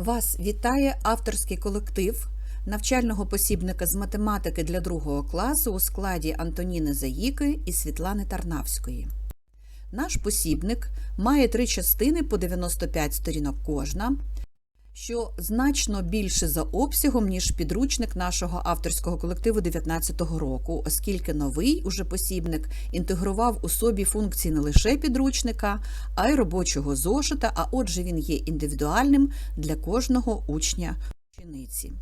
Вас вітає авторський колектив навчального посібника з математики для другого класу у складі Антоніни Заїки і Світлани Тарнавської. Наш посібник має три частини по 95 сторінок кожна, що значно більше за обсягом, ніж підручник нашого авторського колективу 19-го року, оскільки новий уже посібник інтегрував у собі функції не лише підручника, а й робочого зошита, а отже, він є індивідуальним для кожного учня учениці.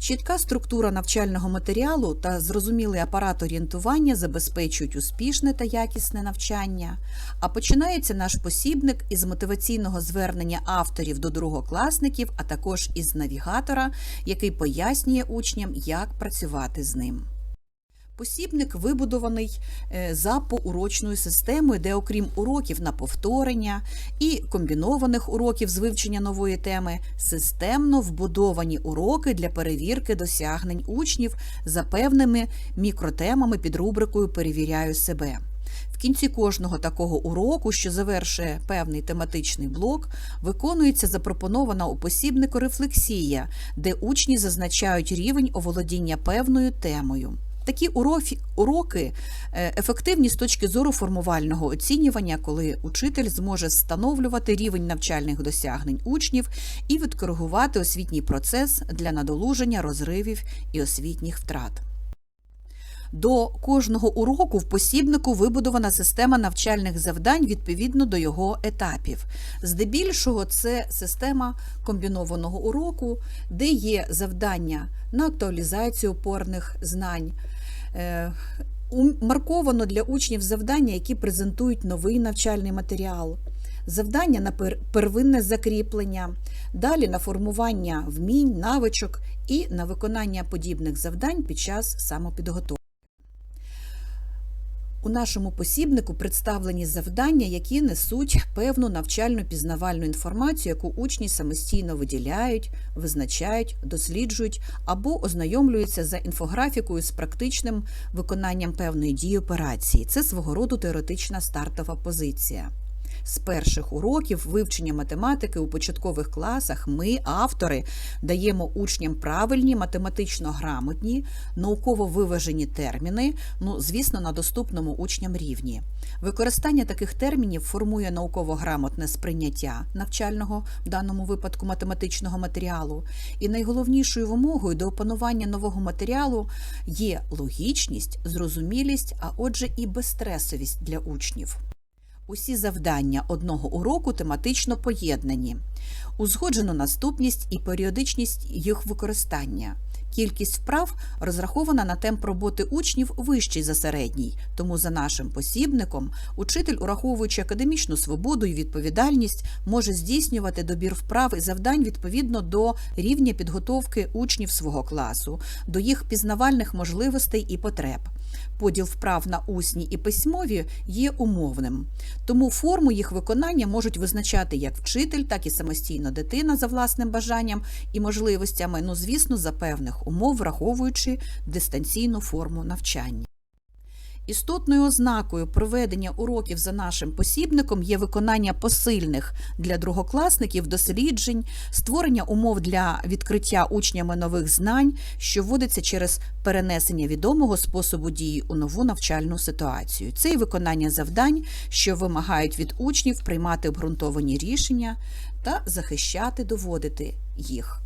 Чітка структура навчального матеріалу та зрозумілий апарат орієнтування забезпечують успішне та якісне навчання. А починається наш посібник із мотиваційного звернення авторів до другокласників, а також із навігатора, який пояснює учням, як працювати з ним. Посібник вибудований е, за поурочною системою, де, окрім уроків на повторення і комбінованих уроків з вивчення нової теми, системно вбудовані уроки для перевірки досягнень учнів за певними мікротемами під рубрикою Перевіряю себе. В кінці кожного такого уроку, що завершує певний тематичний блок, виконується запропонована у посібнику рефлексія, де учні зазначають рівень оволодіння певною темою. Такі урофі- уроки е, ефективні з точки зору формувального оцінювання, коли учитель зможе встановлювати рівень навчальних досягнень учнів і відкоригувати освітній процес для надолуження розривів і освітніх втрат. До кожного уроку в посібнику вибудована система навчальних завдань відповідно до його етапів. Здебільшого це система комбінованого уроку, де є завдання на актуалізацію опорних знань. Е, Марковано для учнів завдання, які презентують новий навчальний матеріал, завдання на первинне закріплення, далі на формування вмінь, навичок і на виконання подібних завдань під час самопідготовки. У нашому посібнику представлені завдання, які несуть певну навчальну пізнавальну інформацію, яку учні самостійно виділяють, визначають, досліджують або ознайомлюються за інфографікою з практичним виконанням певної дії операції. Це свого роду теоретична стартова позиція. З перших уроків вивчення математики у початкових класах ми, автори, даємо учням правильні, математично грамотні, науково виважені терміни, ну, звісно, на доступному учням рівні. Використання таких термінів формує науково грамотне сприйняття навчального, в даному випадку математичного матеріалу. І найголовнішою вимогою до опанування нового матеріалу є логічність, зрозумілість, а отже, і безстресовість для учнів. Усі завдання одного уроку тематично поєднані, узгоджено наступність і періодичність їх використання. Кількість вправ розрахована на темп роботи учнів вищий за середній, тому за нашим посібником учитель, ураховуючи академічну свободу і відповідальність, може здійснювати добір вправ і завдань відповідно до рівня підготовки учнів свого класу, до їх пізнавальних можливостей і потреб. Поділ вправ на усні і письмові є умовним, тому форму їх виконання можуть визначати як вчитель, так і самостійно дитина за власним бажанням і можливостями, ну звісно, за певних умов, враховуючи дистанційну форму навчання. Істотною ознакою проведення уроків за нашим посібником є виконання посильних для другокласників досліджень, створення умов для відкриття учнями нових знань, що вводиться через перенесення відомого способу дії у нову навчальну ситуацію. Це і виконання завдань, що вимагають від учнів приймати обґрунтовані рішення та захищати, доводити їх.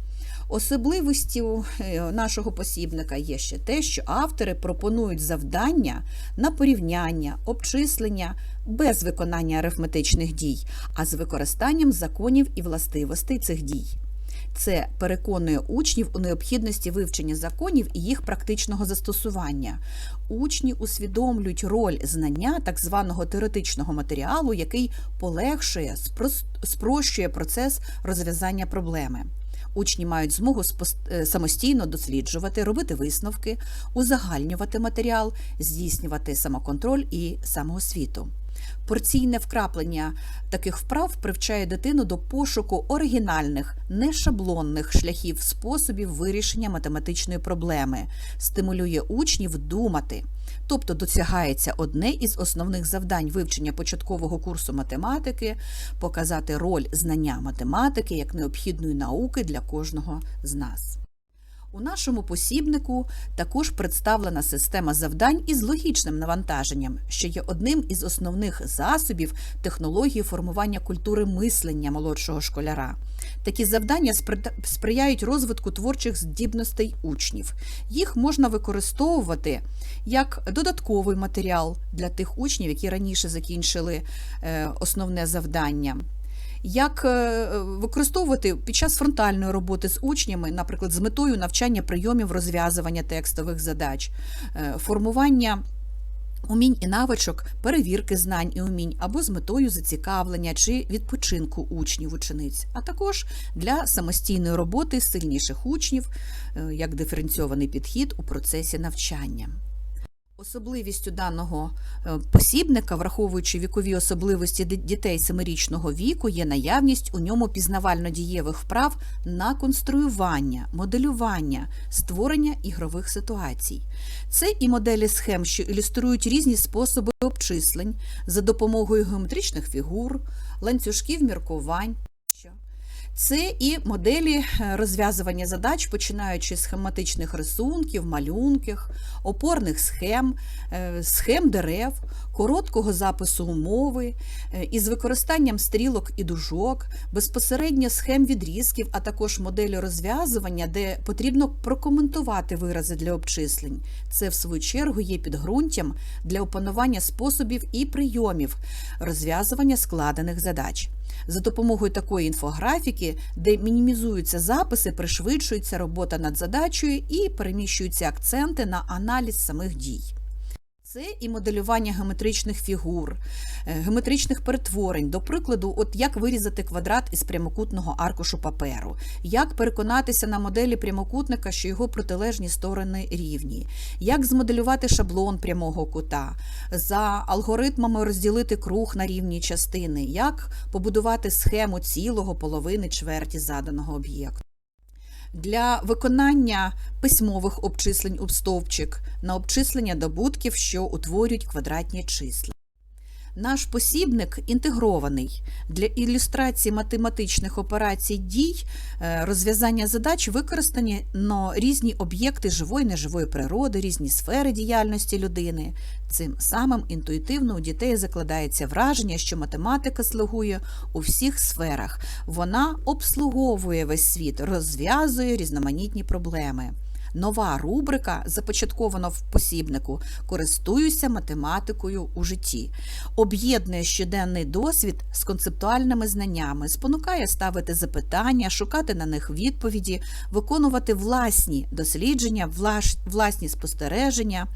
Особливістю е, нашого посібника є ще те, що автори пропонують завдання на порівняння, обчислення без виконання арифметичних дій, а з використанням законів і властивостей цих дій. Це переконує учнів у необхідності вивчення законів і їх практичного застосування. Учні усвідомлюють роль знання так званого теоретичного матеріалу, який полегшує, спрощує процес розв'язання проблеми. Учні мають змогу е, самостійно досліджувати, робити висновки, узагальнювати матеріал, здійснювати самоконтроль і самоосвіту. Порційне вкраплення таких вправ привчає дитину до пошуку оригінальних, нешаблонних шляхів способів вирішення математичної проблеми, стимулює учнів думати. Тобто досягається одне із основних завдань вивчення початкового курсу математики показати роль знання математики як необхідної науки для кожного з нас. У нашому посібнику також представлена система завдань із логічним навантаженням, що є одним із основних засобів технології формування культури мислення молодшого школяра. Такі завдання сприяють розвитку творчих здібностей учнів. Їх можна використовувати як додатковий матеріал для тих учнів, які раніше закінчили е, основне завдання як е, використовувати під час фронтальної роботи з учнями, наприклад, з метою навчання прийомів розв'язування текстових задач, е, формування. Умінь і навичок перевірки знань і умінь або з метою зацікавлення чи відпочинку учнів учениць, а також для самостійної роботи сильніших учнів е, як диференційований підхід у процесі навчання. Особливістю даного е, посібника, враховуючи вікові особливості дітей семирічного віку, є наявність у ньому пізнавально-дієвих вправ на конструювання, моделювання, створення ігрових ситуацій. Це і моделі схем, що ілюструють різні способи обчислень за допомогою геометричних фігур, ланцюжків міркувань. Це і моделі е, розв'язування задач, починаючи з схематичних рисунків, малюнків, опорних схем, е, схем дерев, короткого запису умови, е, із використанням стрілок і дужок, безпосередньо схем відрізків, а також моделі розв'язування, де потрібно прокоментувати вирази для обчислень. Це, в свою чергу, є підґрунтям для опанування способів і прийомів розв'язування складених задач. За допомогою такої інфографіки, де мінімізуються записи, пришвидшується робота над задачею і переміщуються акценти на аналіз самих дій. Це і моделювання геометричних фігур, е, геометричних перетворень. До прикладу, от як вирізати квадрат із прямокутного аркушу паперу, як переконатися на моделі прямокутника, що його протилежні сторони рівні, як змоделювати шаблон прямого кута, за алгоритмами розділити круг на рівні частини, як побудувати схему цілого половини чверті заданого об'єкту. Для виконання письмових обчислень у стовпчик на обчислення добутків, що утворюють квадратні числа. Наш посібник інтегрований для ілюстрації математичних операцій дій, е, розв'язання задач використані но різні об'єкти живої неживої природи, різні сфери діяльності людини. Цим самим інтуїтивно у дітей закладається враження, що математика слугує у всіх сферах. Вона обслуговує весь світ, розв'язує різноманітні проблеми. Нова рубрика, започаткована в посібнику, користуюся математикою у житті, об'єднує щоденний досвід з концептуальними знаннями, спонукає ставити запитання, шукати на них відповіді, виконувати власні дослідження, власні спостереження.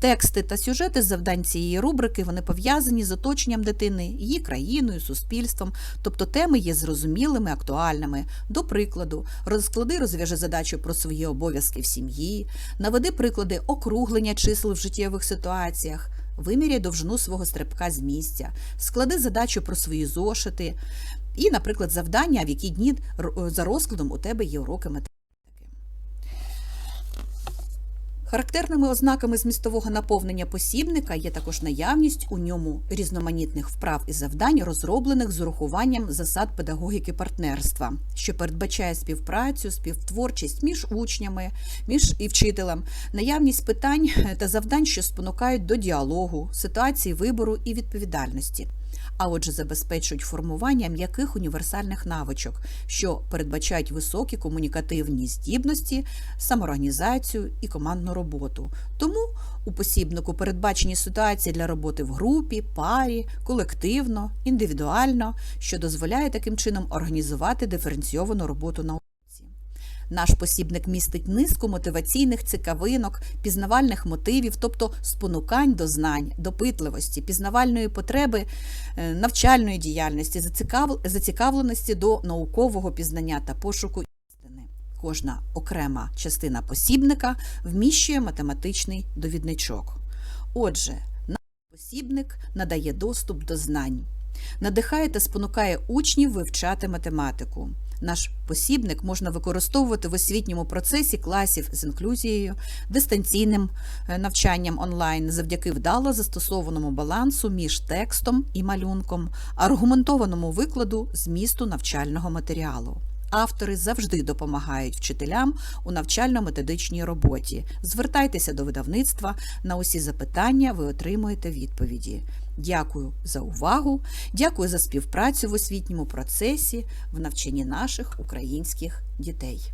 Тексти та сюжети завдань цієї рубрики вони пов'язані з оточенням дитини, її країною, суспільством, тобто теми є зрозумілими, актуальними. До прикладу, розклади розв'яжи задачу про свої обов'язки в сім'ї, наведи приклади округлення чисел в життєвих ситуаціях. Виміряй довжину свого стрибка з місця, склади задачу про свої зошити і, наприклад, завдання, в які дні за розкладом у тебе є уроки математики. Характерними ознаками змістового наповнення посібника є також наявність у ньому різноманітних вправ і завдань, розроблених з урахуванням засад педагогіки партнерства, що передбачає співпрацю, співтворчість між учнями, між і вчителем, наявність питань та завдань, що спонукають до діалогу, ситуації вибору і відповідальності. А отже, забезпечують формування м'яких універсальних навичок, що передбачають високі комунікативні здібності, самоорганізацію і командну роботу. Тому у посібнику передбачені ситуації для роботи в групі, парі, колективно, індивідуально, що дозволяє таким чином організувати диференційовану роботу на наш посібник містить низку мотиваційних цікавинок, пізнавальних мотивів, тобто спонукань до знань, допитливості, пізнавальної потреби, е, навчальної діяльності, зацікавленості до наукового пізнання та пошуку істини. Кожна окрема частина посібника вміщує математичний довідничок. Отже, наш Посібник надає доступ до знань, надихає та спонукає учнів вивчати математику. Наш посібник можна використовувати в освітньому процесі класів з інклюзією, дистанційним е, навчанням онлайн завдяки вдало застосованому балансу між текстом і малюнком, аргументованому викладу змісту навчального матеріалу. Автори завжди допомагають вчителям у навчально-методичній роботі. Звертайтеся до видавництва. На усі запитання ви отримуєте відповіді. Дякую за увагу, дякую за співпрацю в освітньому процесі в навчанні наших українських дітей.